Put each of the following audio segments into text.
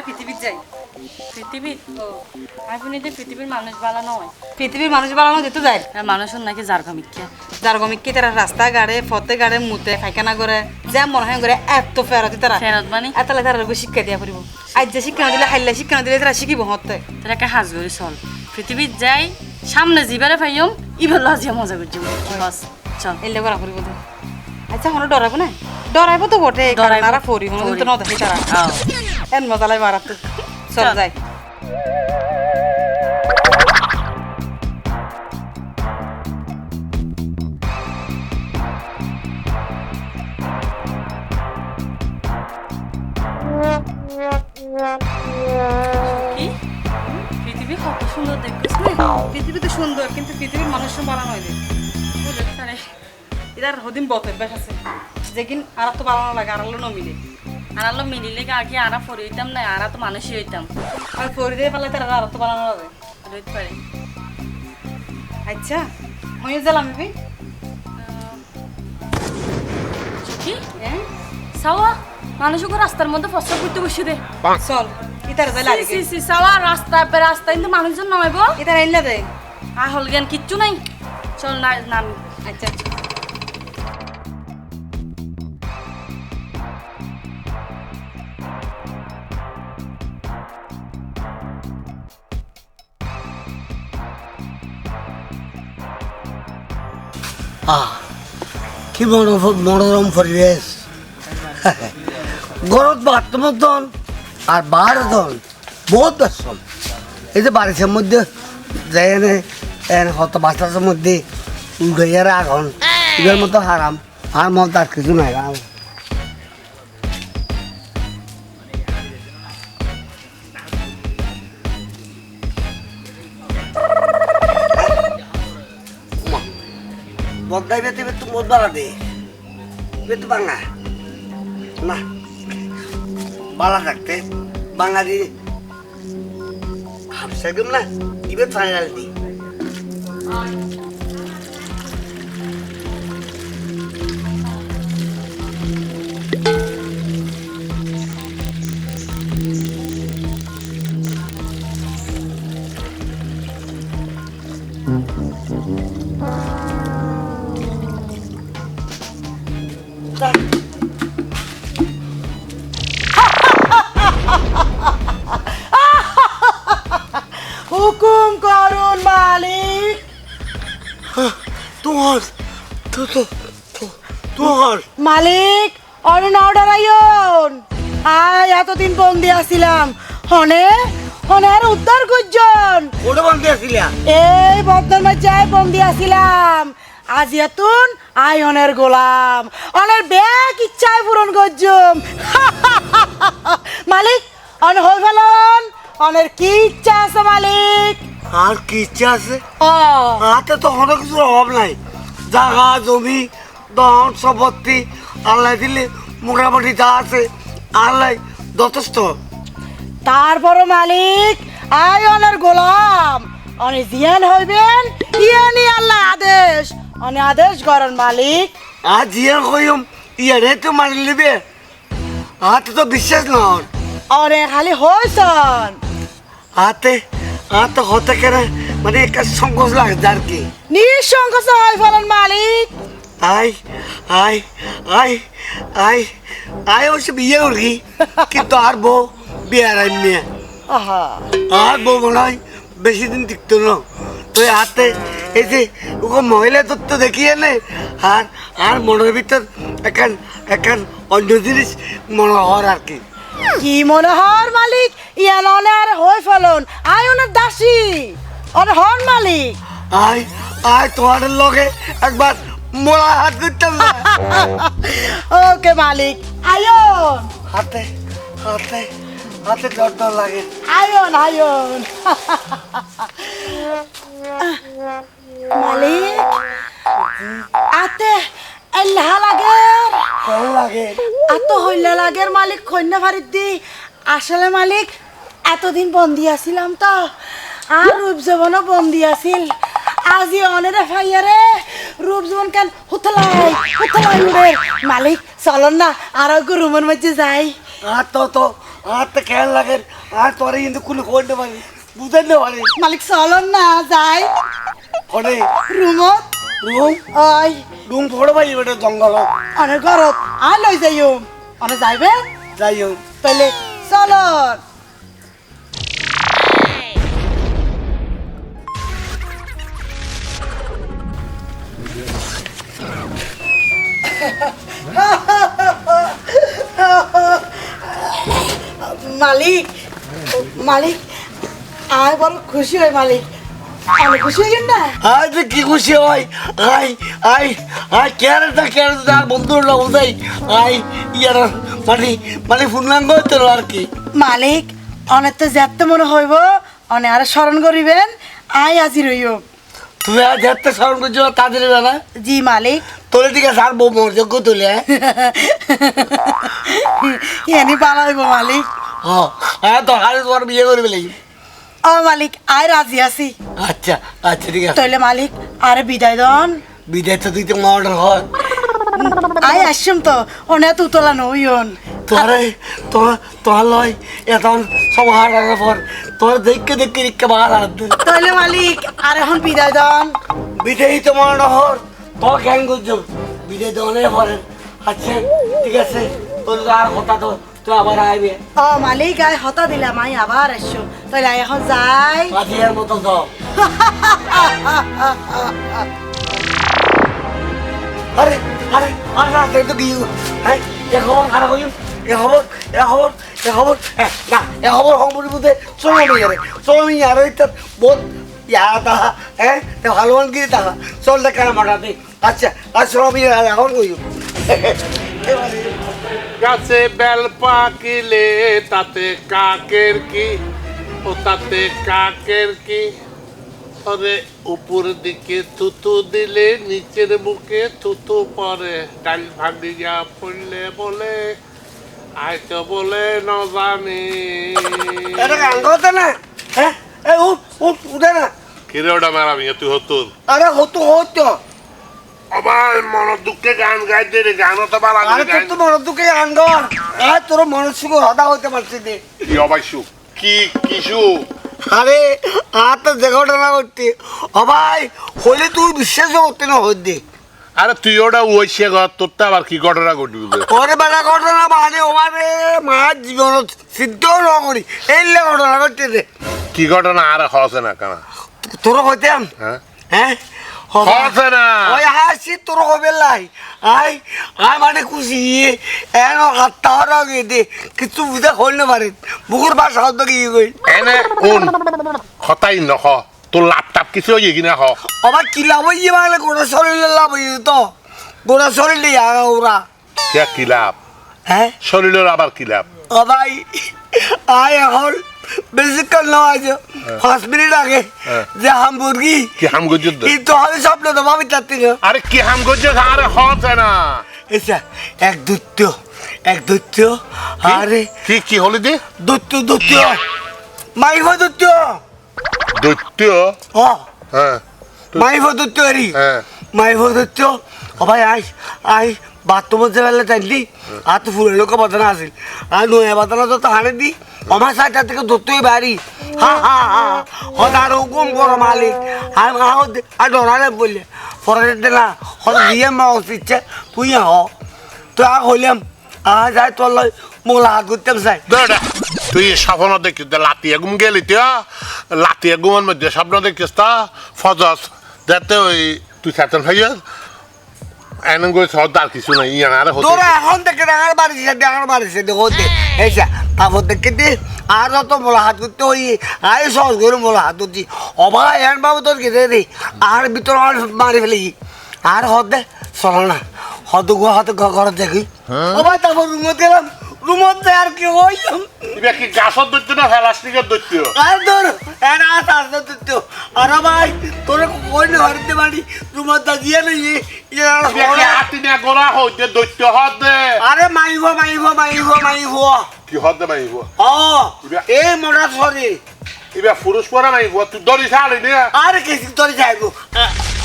চলারা পৃথিবীর যাই। পৃথিবীর ও। আপনি তো পৃথিবীর মানুষ ভালো নয় পৃথিবীর মানুষ বাড়ানো যেত যায়। আর মানুষের নাকি জারগমিকা যার গমিকে তারা রাস্তা গাড়ে ফতে গাড়ে মুতে পায়খানা করে যা মনে হয় করে এত ফেরতি তারা ফেরত মানে এতলে তারা শিক্ষা দিয়া পড়িব আজ যে শিক্ষা না দিলে হাইলে শিক্ষা না দিলে তারা শিখিব হতে তারা একটা হাজ করে চল। পৃথিবীর যাই সামনে জিবারে পাইম ইবার লজিয়া মজা করছি বাস চল। এলে করা আচ্ছা হনো ডরাইব না? ডরাইব তো বটে ডরাইব। পড়ি তো ন দেখি তারা। এন মজালাই মারাত তো চল। যাই পৃথিবী কত সুন্দর পৃথিবী তো সুন্দর কিন্তু পৃথিবীর মানুষ বানানো হয় তারে এটার হদিন বত অভ্যাস আছে। যেকিন আর তো বানানো লাগে আর ন আলো মিলিলে কি আগে আরা ফরি হইতাম না আরা তো মানুষই হইতাম। আর ফরি দিয়ে পারলে তারা আর তো বানানো লাগে হইতে পারে। আচ্ছা ময়ূর জ্বালাম আমি কি? হ্যাঁ? সাওয়া মানুষকে রাস্তার মধ্যে ফসল করতে বসে দে। চল ইতার যাই সি, লাগে সি, সি, সাওয়া রাস্তা পে রাস্তা কিন্তু মানুষজন নামাইব ইতার আইলা দে। আর হল জ্ঞান কিচ্ছু নাই। চল না নাম। আচ্ছা। আহ কি মনোরম পরিবেশ। গরত বাড়তে মতন আর বারোজন বহুত ব্যস্ত। এই যে বারিশের মধ্যে যায় এনে এনে হত বাতাসের মধ্যে উড়াইয়ার আগুন এদের মতো হারাম আর মত আর কিছু নাই। বদাই বেতে বেতু মদ বাড়া দে। বেতু বাঙা। না বালা থাকতে। বাঙালি হাফ গেম না ইবে ফাইনাল দি হুকুম করুন মালিক। তোমার তোমার মালিক অনেন অর্ডার আইন আয় এতদিন বন্দি আছিলাম। হনে হনে আর উদ্ধার করজন ওটা বান্ধে আসিলা এই বদন মাঝায় বন্দি আছিলাম। আজ এতুন আয়নের গোলাম। অনের ব্যাগ ইচ্ছায় পূরণ করজুম। মালিক অন হই ফেলন। অনের কি ইচ্ছা আছে মালিক? আর কি ইচ্ছা আছে? হাতে তো অনেক কিছুর অভাব নাই। জাগা জমি দন সম্পত্তি আল্লাহ দিলে মোটামুটি যা আছে আল্লাহ যথেষ্ট। তারপর মালিক আয়নের গোলাম। অনেক জিয়ান হইবেন ইয়ানি আল্লাহ আদেশ। অনে আদেশ করেন মালিক। আর জিয়া কইম ইয়ারে তো মারি লিবে। হাতে তো বিশ্বাস নয় অনে খালি হইছন। হাতে হাতে হতে কেনে মানে একটা সংকোচ লাগে আর কি। নিঃসংকোচ হয় ফেলেন মালিক। আই আই আই আই আই অবশ্য বিয়ে করি কিন্তু আর বউ বিয়ার মেয়ে আহা। আর বউ মনে হয় বেশি দিন টিকতো না। তো হাতে এই যে ওকে মহিলা তত্ত্ব দেখিয়ে নে। আর আর মনের ভিতর এখান এখান অন্য জিনিস মনে হওয়ার আর কি। কি মনে হর মালিক? ইয়ান অনে আর হই ফেলন। আয় ওনার দাসী। অনে হন মালিক। আয় আয় তোমার লগে একবার মোড়া হাত দিতাম ওকে মালিক আয়ন হাতে হাতে হাতে ডর ডর লাগে আয়ন আয়ন মালিক? আতে এল্লাহা লাগের। কেমন লাগে এত হইলে লাগের মালিক কন্যা ভারিত দি। আসলে মালিক এতদিন বন্দি আছিলাম তো। আর রূপজীবনও বন্দি আছিল। আজি অনেরে ফাইয়ারে রূপজীবন কেন? হুতলাই হুতলাই উড়ে মালিক চলন না আর একটু রুমের মধ্যে যাই। আর তো তো আর তো খেয়াল লাগে আর তোরে কিন্তু কোনো করতে পারি বুঝতে পারি। মালিক চলন না যাই। করে রুমত? রুম? ওই। রুম পড়ে পাই বেটা জঙ্গল অনেক ঘরত আর লই যাইও। অনেক যাইবে? যাই হোক তাহলে চলন। মালিক মালিক। আয় বড় খুশি হয় মালিক। আমি খুশি হই না? আই কি খুশি হয় আই আই আই বন্ধুরা আই ইয়ার মানে মানে তো আর কি। মালিক অনেক তো যেতে মনে হইব অনে আর স্মরণ করিবেন আয় আজি রইব তুমি আর যাতে স্মরণ করছ তাদের বেলা জি মালিক। তোলে ঠিক আছে আর বউ মর্যোগ্য তুলে হ্যাঁ? এনি পালা হইব মালিক। হ্যাঁ তো আরে তোমার বিয়ে করবে লাগি ও মালিক আয় রাজি আছি। আচ্ছা আচ্ছা ঠিক আছে। তইলে মালিক আরে বিদায় দন। বিদেশ তো তুই তো মর্ডার হয় আয় আসছম তো। অনে তো উতলা নইন তোরে তোর তোর লয় এখন সমাহার আসার পর তোর দেখকে দেখকে রিক্কে বাহার হাত তইলে মালিক আর এখন বিদায় দন। বিদেই তো মর্ডার হর তোর জ্ঞান করছ বিদেশ দনে পরে। আচ্ছা ঠিক আছে। তোর আর কথা তো তুই আবার আইবে ও মালিক আয় হতা দিলাম আয় আবার আসছো আয় এখন যাই পাঠিয়ার মতো তো আরে আরে আরে রাতে তো কি হ্যাঁ খারাপ হইম এ খবর এ খবর এ খবর হ্যাঁ, না এ খবর খবর বুঝে চলো নি আরে চলো নি আরে তো বহুত ইয়া তাহা হ্যাঁ তো ভালো মন কি তাহা চল দেখা মাঠাতে আচ্ছা আর চলো এখন গাছে বেল পাকিলে তাতে কাকের কি? ও তাতে কাকের কি? ওরে উপর দিকে থুতু দিলে নিচের বুকে থুতু পরে ডাল ভাঙিয়া পড়লে বলে আইতো বলে ন জানি। এটা না? হ্যাঁ? এ উঠ উঠ উঠে না। কিরে ওটা মেরামি তুই হতুন? আরে হতো হতো। আমার মন দুঃখে গান গাইতে রে গানও তো বালা আরে তোর তো মনে দুঃখে গান গর আর তোর মনের সুখ হইতে পারছি নে। কি কি কিসু আরে আর তো যে ঘটনা করতে। ভাই হলে তুই বিশ্বাস করতে না হইতে আরে তুই ওটা ওইসে তোর তো আবার কি ঘটনা ঘটবি? ওরে বেলা ঘটনা মানে ওমারে মা জীবন সিদ্ধ ন করি। এই ঘটনা দে কি ঘটনা? আর হসে না কেন? তোর হইতাম হ্যাঁ। হ্যাঁ? হসে না। ওই হাসি তোর হবে লাই। আই আই মানে খুশি। এন দে? কিছু বুঝে হইল না পারে বুকুর ভাষা হতো কি কই? এনে কোন? হতাই নহ। তোর ল্যাপটপ কিছু কিনা হ। কি লাভ শরীরে লাভ হইয়ে তো। গোটা শরীরে আগা ওরা কে কি লাভ? হ্যাঁ শরীরের আবার কি লাভ? ও ভাই আয় এখন বেশিক্ষণ নয় আছে পাঁচ মিনিট আগে হ্যাঁ। যে হামবুর্গি। কি হাম গজ্জুদ কিন্তু আমি স্বপ্ন তো ভাবি চাচ্ছি না আরে কি হাম গজ্জুদ আরে হসে না। এসা এক দৈত্য এক দৈত্য? আরে। কি কি হলি দি? দৈত্য দৈত্য। মাইভ দৈত্য। দৈত্য? হ্যাঁ। মাইভ দৈত্য এরি হ্যাঁ। মাইভ দৈত্য। ও ভাই আই আই বাথরুমত বেলা টাইলি আর তো ফুলের লোক বাতানা আছিল। আর নয়া বাতানা তো হানে দি আমার সাইডটা থেকে দৈত্যই বাড়ি। হা হা হা হদার হুকুম করো মালিক। হাও আর ডরালে বললে পরে দিলা হদ দিয়ে মা ইচ্ছে তুই হ তুই আগ হইলাম আ, যাই তোর লই মোলা হাত করতাম চাই তুই স্বপ্ন দেখিস লাতিয়ে ঘুম গেলি তুই লাতিয়ে ঘুমের মধ্যে স্বপ্ন দেখিস তা, ফজস। যাতে ওই, তুই সাতন ভাই গই সদ আর কিছু নাই ইয়ান আরে হতে তোরা এখন থেকে ডাঙার বাড়ি সে ডাঙার বাড়ি সে হতে এসা তারপর দেখে দে আর যত মোলা হাত করতে ওই আয় সহজ করে মোলা হাত করছি অবা এন বাবু তোর কেটে দে আর ভিতর আর মারি ফেলি আর হদ দে চলো না হদ গো হাত ঘরে দেখি অবা তারপর রুমত গেলাম রুমত দে আর কি হইলাম কি গাছত দৈত্য না ফেলাস্টিকের দৈত্য আর তোর এন আস আসতে তুই আর ভাই তোর কই না হরিতে বাড়ি রুমত দা দিয়ে নেই ইবে কি হাতি না গোড়া হইতে দৈত্য হদ দে আরে মাইব মাইব মাইব মাইব কি হদ দে মাইব ও এই মোটা সরি ইবে পুরুষ পরা মাইব তুই দড়ি ছাড়ি নে? আর কিছু তোর যাইব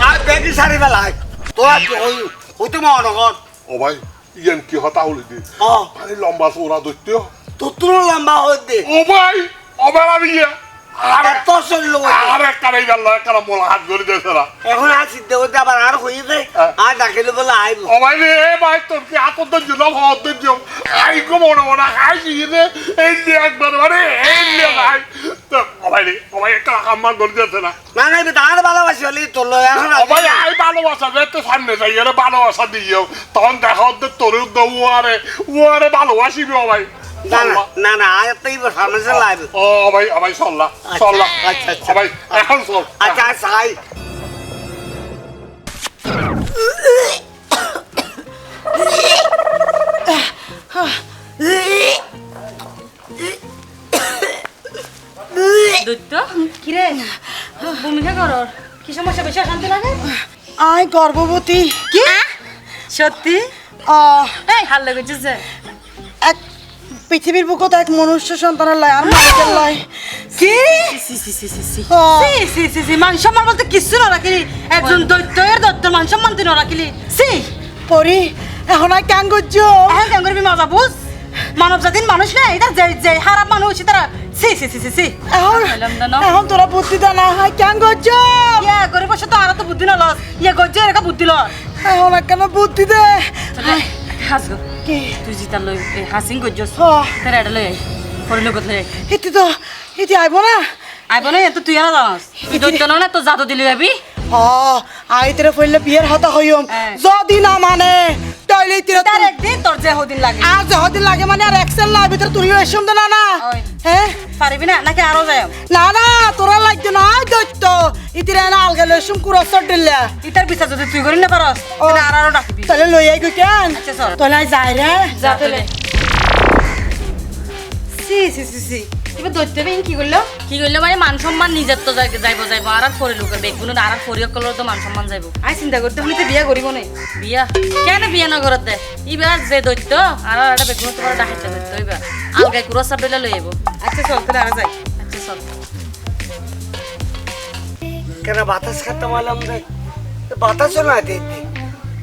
আর ব্যাগি সারি বেলায় তোরা কি হই হইতে মা নগর। ও ভাই ইয়ান কি হতা হলি দি? আরে লম্বা চৌড়া দৈত্য তোর লম্বা ও ভাই ও ভাই আমি ইয়ে আর এত শরীর আর একটা এই গেল একটা মোলা হাত ধরে দিয়েছে না। এখন আর চিন্তা করতে আবার আর হয়েছে হ্যাঁ। আর ডাকিলে বলে আইব। ও ভাই রে এ ভাই তোর কি আতর ধৈর্য না ভর ধৈর্য? আই গো মনে মনে খাই শিখেছে এই নিয়ে একবার মানে এই নিয়ে খাই তো ও ভাই রে ও ভাই একটা কাম্মান ধরে দিয়েছে না। না না তার ভালোবাসি হলে তোর এখন ও ভাই আই ভালোবাসা যে তো সামনে যাই এর ভালোবাসা দিও তখন দেখা তোর উয়ারে উয়ারে ভালোবাসিবি ও ভাই। না না এবার সামনে চলে আইব ও ভাই ভাই চললা চললা আচ্ছা, আচ্ছা। ভাই এখন চল আচ্ছা আচ্ছা দৈত্য কিরে? ভূমিকা করর। কি সমস্যা? বেশি শান্তি লাগে? আই গর্ভবতী। কি? সত্যি? আহ, এই হাল লেগেছিস যে। এক পৃথিবীর বুকত এক মনুষ্য সন্তানের লয় আর মালিকের লয়। কি? সি সি সি সি সি। ও। সি সি সি সি মান সম্মান বলতে কিচ্ছু না রাখিলি। একজন দৈত্যের দৈত্য মান সম্মান তুই না রাখিলি। সি। পরি এখন আর কেন করছ এখন কেন করবি মজা বুঝ। মানব জাতির মানুষ না এটা যে যে খারাপ মানুষ তারা সি সি সি সি সি। এখন। এখন তোরা বুদ্ধি দা না হয় কেন করছ ইয়া গরিব বসে তো আর তো বুদ্ধি না লস। ইয়া গজ্জে এরকা বুদ্ধি লস। এখন আর কেন বুদ্ধি দে? হাস গো কি তুই লই হাসিং হ্যাঁ। তারা এটা লই আই পরে লগত লই আই তো আইব না আইব না তো তুই আর জানাস তুই দৈত্য না তো জাদু দিলি ভাবি হ আইতেরে ফেললে বিয়ের হতা হইম। যদি না মানে তাইলে ইতিরে তার একদিন তোর যে হদিন লাগে। আর যহদিন লাগে মানে আর এক্সেল না ভিতরে তুলি এসম তো না না। হ্যাঁ পারিবি না? নাকি আরও যায়? না না তোরা লাগতো না দৈত্য। ইতিরে না আলগা লেসুম কুরসর দিলে ইতার বিচার যদি তুই করি না পারস। তাহলে আর আরও ডাকবি। তাহলে লই আই কেন? আচ্ছা, চল। তোলা যাই রে। যা তাহলে সি সি সি সি। এবার দৈত্য বেন কি করল? কি করল মানে মান সম্মান নিজের তো যাই- যাইব যাইব আর আর পরে লোকের বেগুন আর আর পরিয় কলর তো মান সম্মান যাইব। আই চিন্তা করতে হলে তো বিয়া করিব না। বিয়া? কেন বিয়া না করতে ইবার যে দৈত্য আর আর একটা বেগুন তোমার ডাকাইতে দৈত্য ইবার আলগাই কুরো সাপ দিলে লই আইব। আচ্ছা চল তাহলে আর যাই। আচ্ছা চল। কেন বাতাস খাতে মারলাম রে? বাতাসও না দিতে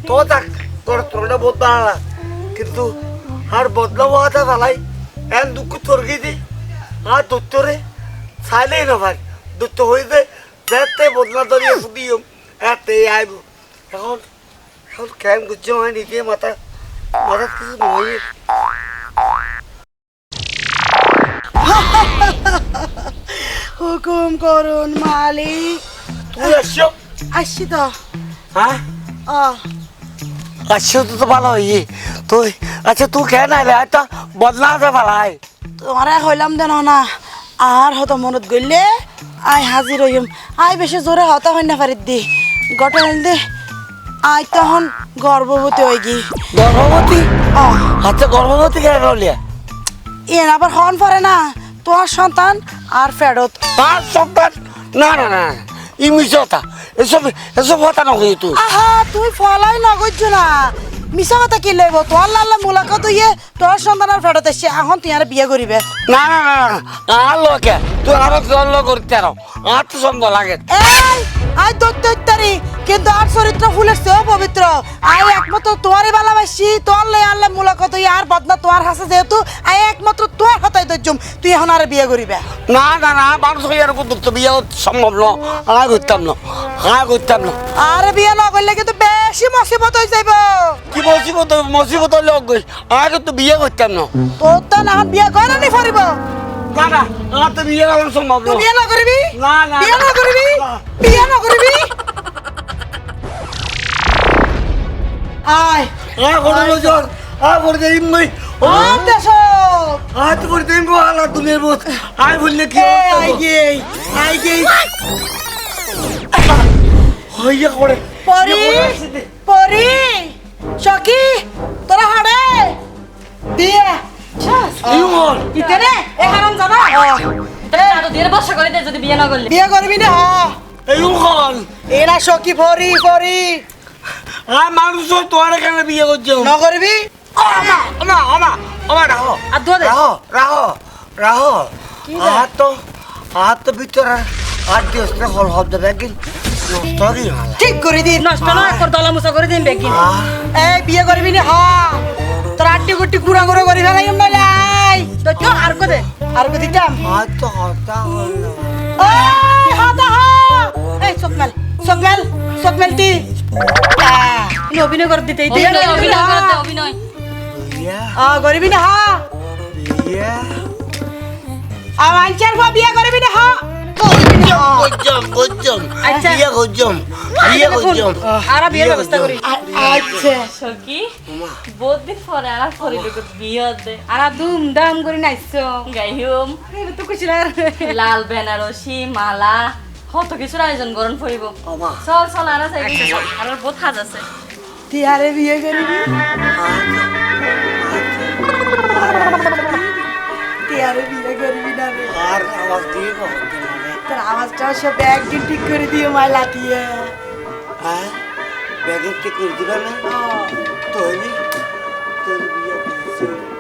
তো থাক তোর তোরটা বহুত বানালা কিন্তু আর বদলাবো হাতে ফালাই এন দুঃখ তোর গিয়ে আর দত্তরে চাইলেই না ভাই। দত্ত হইতে যেতে বদলা ধরিয়ে শুধিও এতে আইব। এখন এখন কেন গুজ্জ হয় নিজে মাথা মাথা কিছু নয় হুকুম করুন মালিক। তুই আসছো? আসছি তো। হ্যাঁ? ও আসছো তো তো ভালো হই তুই আচ্ছা তুই কেন আইলে? আচ্ছা বদলা ফালাই তোমারে হইলাম দেন না আর হতো মনত গইলে আই হাজির হইম। আই বেশি জোরে হতা হই না পারি দি। গটে দে আই তখন গর্ভবতী হই গি। গর্ভবতী? আচ্ছা গর্ভবতী কেন রলিয়া এর আবার হন পরে না তোমার সন্তান আর ফেরত। তার সন্তান? না না না ই মিশতা এসব এসব কথা নকই তুই। আহা তুই ফলাই নগজ না। মিছা কথা কি লইব আল্লাহ লাল্লা মুলাকাত ইয়ে তোর সন্তানের ফেরত এসছে এখন তুই আর বিয়ে করিবে না না না না আর লোকে তুই আরও জল করতে আরও আর তো সন্দেহ লাগে। এই আই দত্তরি কিন্তু আর চরিত্র ফুলের চেয়েও পবিত্র আই একমাত্র তোমারই ভালোবাসি তোর লাই আল্লাহ মুলাকাত ইয়ে আর বদনা তোমার হাসে যেহেতু আই একমাত্র তোমার হতাই দজ্জুম তুই এখন আর বিয়ে করিবে না না না মানুষ হয়ে আর তো বিয়ে সম্ভব ন? আর করতাম না? আর করতাম না? আর বিয়ে না করলে কিন্তু বেশি মুসিবত হয়ে যাইব কি মসিবত মসিবত গই আর তো বিয়ে করতাম না? তোর তো না বিয়ে করে নি পারিব না না আর তো বিয়ে করা সম্ভব তুই না বিয়ে না করবি না, না, বিয়ে না। করবি বিয়ে না করবি আয়। আর করে নজর আর করে দেই মই ও দেশ। তো করে দেই গো আলা দুনিয়ার বহুত আর বললে কি আই গে আই গে। হইয়া করে। পরি পরি চকি তোরা হাড়ে। বিয়ে ইউর ইতারে এ হারাম দিয়ে বসা করে দে যদি বিয়ে না করলে। বিয়ে করবি না। ইউর এরা সখী পরি পরি। আর মানুষ তোর এখানে বিয়ে করছ না করবি? আমা আমা আমা আমা রাহো। আর দোয়া রাহো রাহো রাহো। আর তো আর তো ভিতরে আর দিস না হল হব হালা। ঠিক করে দিন। নষ্ট না কর দলা মুসা করে দিন বেগিন। এই বিয়ে করবি না? হ্যাঁ তোর আটটি গুটি গুড়া গুড়া করে ফেলাই আমরা তো তো আর কো দে আর কো দিতাম। হয়তো হতা হল এই হাদা হা এই সকমেল সকমেল সকমেল তি ইনি অভিনয় দিতে করতে অভিনয়। আ গরিবি না হা। আমার চার ভা করবি না হা। গজ্জম গজ্জম। আচ্ছা। গজ্জম গজ্জম। আর বিয়ের ব্যবস্থা করি। আচ্ছা। সকি বহুত দিন পরে আর পরে লোক বিয়ে দে আর ধুম ধাম করে নাইছো। গাইহুম। তো খুশি লাল বেনারসি মালা কত কিছুর আয়োজন গরম পড়িব। চল চল আর আর বহুত সাজ আছে। টিয়ারে বিয়ে করবি বিয়ে করবি না সব একদিন ঠিক করে দিও মা লাতিয়ে হ্যাঁ? ব্যাগের ঠিক করে দিবা না? তো তোর বিয়ে